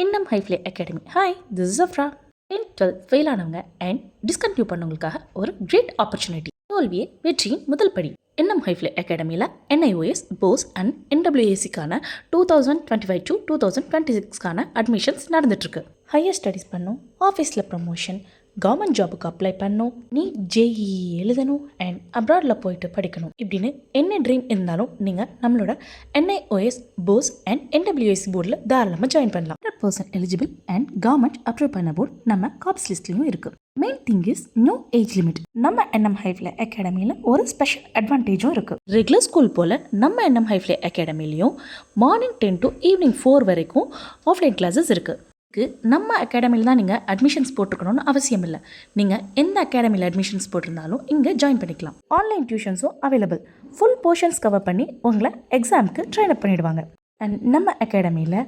NM Highfly academy hi this is Afra tenth twelfth fail ஆனவங்க and discontinue பண்ணவங்களுக்காக ஒரு great opportunity தோல்வியே வெற்றியின் முதல் படி. என்எம் ஹைஃப்ளே அகாடமியில் என்ஐஓஎஸ் போஸ் and என்டபிள்யூஏசிக்கான two thousand twenty five to two thousand twenty சிக்ஸ்க்கான admissions நடந்துட்டுருக்கு. ஹையர் ஸ்டடீஸ் பண்ணும் ஆஃபீஸில் ப்ரமோஷன் கவர்மெண்ட் ஜாபுக்கு அப்ளை பண்ணும் நீ ஜேஇ எழுதணும் அண்ட் அப்ராடில் போயிட்டு படிக்கணும். இப்படின்னு என்ன ட்ரீம் இருந்தாலும் நீங்கள் நம்மளோட என்ஐஓஎஸ் போஸ் அண்ட் என்டபிள்யூஎஸ் போர்டில் தாராளமாக ஜாயின் பண்ணலாம். Person percent eligible and government approve பண்ண போர்ட் நம்ம காப்ஸ் லிஸ்ட்லையும் இருக்குது main thing is no age limit நம்ம என்எம் ஹைஃப்ல அகாடமியில் ஒரு ஸ்பெஷல் அட்வான்டேஜும் இருக்குது ரெகுலர் ஸ்கூல் போல் நம்ம NM Highfly அகாடமிலையும் morning ten to evening four வரைக்கும் ஆஃப்லைன் கிளாஸஸ் இருக்குது இதுக்கு நம்ம அகாடமியில் தான் நீங்கள் அட்மிஷன்ஸ் போட்டுக்கணும்னு அவசியம் இல்லை. நீங்கள் எந்த அகாடமியில் அட்மிஷன்ஸ் போட்டிருந்தாலும் இங்கே ஜாயின் பண்ணிக்கலாம். ஆன்லைன் டியூஷன்ஸும் அவைலபிள் ஃபுல் போர்ஷன்ஸ் கவர் பண்ணி உங்களை எக்ஸாமுக்கு ட்ரைன் அப் பண்ணிடுவாங்க. அண்ட் நம்ம அகாடமியில்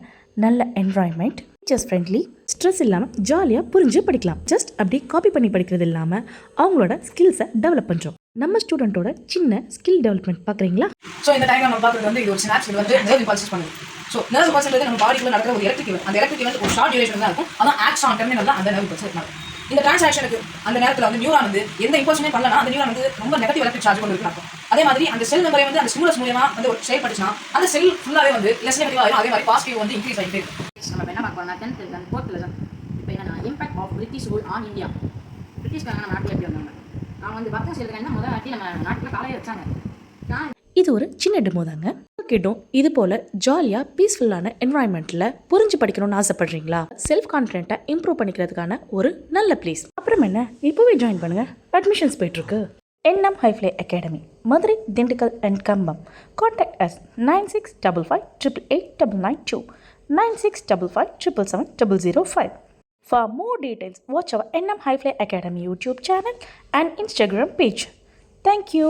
நல்ல என்வாயன்மெண்ட் டீச்சர்ஸ் ஃப்ரெண்ட்லி ஸ்ட்ரெஸ் இல்லாமல் ஜாலியாக புரிஞ்சு படிக்கலாம். ஜஸ்ட் அப்படி காப்பி பண்ணி படிக்கிறது இல்லாமல் அவங்களோட ஸ்கில்ஸை டெவலப் பண்ணுறோம் நம்ம ஸ்டூடெண்ட்டோட சின்ன ஸ்கில் டெவலப்மெண்ட் பார்க்குறீங்களா? ஸோ இந்த டைம் நம்ம பார்க்குறது வந்து இது ஒரு ஸ்னாப்ஸ் இது வந்து நேர்வு இம்பல்சஸ் பண்ணுது ஸோ நர்வ் இம்பல்ஸ்ன்றது நம்ம பாடிக்குள்ள நடக்கிற ஒரு எலக்ட்ரிக் அந்த எலக்ட்ரிக் வந்து ஒரு ஷார்ட் டியூரேஷன் தான் இருக்கும். அதான் ஆக்ஸ் ஆன் டெர்மினல் தான் அந்த நர்வ் இம்பல்ஸ் இருக்கும் இந்த டிரான்சாக்ஷனுக்கு அந்த நேரத்தில் வந்து நியூரான் வந்து எந்த இம்பல்ஸுமே பண்ணலாம் அந்த நியூரான் வந்து ரொம்ப நெகட்டிவ் எலக்ட்ரிக் சார்ஜ் கொண்டு இருக்கும் அதே மாதிரி அந்த செல் மெமரி வந்து அந்த ஸ்டிமுலஸ் மூலியமா வந்து ஒரு செயல்பட்டுச்சுன்னா அந்த செல் ஃபுல்லாவே வந்து லெஸ் நெகட்டிவ் ஆகும் அதே மாதிரி பாசிட்டிவ் வந்து இன்க்ரீஸ் ஆகிட்டே இருக்கும். நம்ம என்ன பார்க்க போறோம்னா டென்த் லெசன் ஃபோர்த் லெசன் இப்போ என்னன்னா impact of British rule on India பிரிட்டிஷ்காரங்க நம்ம நாட்டில் எப்படி வந்தாங்க? அவங்க வந்து பக்கம் செய்யறதுக்கு முதல் வாட்டி நம்ம நாட்டில் காலையே வச்சாங்க. நான் இது ஒரு சின்ன டெமோ தாங்க. கிட்டும் இது போல் ஜாலியாக பீஸ்ஃபுல்லான என்வாயன்மெண்ட்டில் புரிஞ்சு படிக்கணும்னு ஆசைப்படுறீங்களா? செல்ஃப் கான்ஃபிடென்ட்டை இம்ப்ரூவ் பண்ணிக்கிறதுக்கான ஒரு நல்ல பிளேஸ் அப்புறம் என்ன? இப்போவே ஜாயின் பண்ணுங்க. அட்மிஷன்ஸ் போயிட்டுருக்கு nm ஹைஃப்ளே academy Madurai Dindigul and Kambam contact us nine six double five triple eight double nine two nine six double five triple seven double zero five For more details, watch our NM Highfly Academy YouTube channel and Instagram page. Thank you.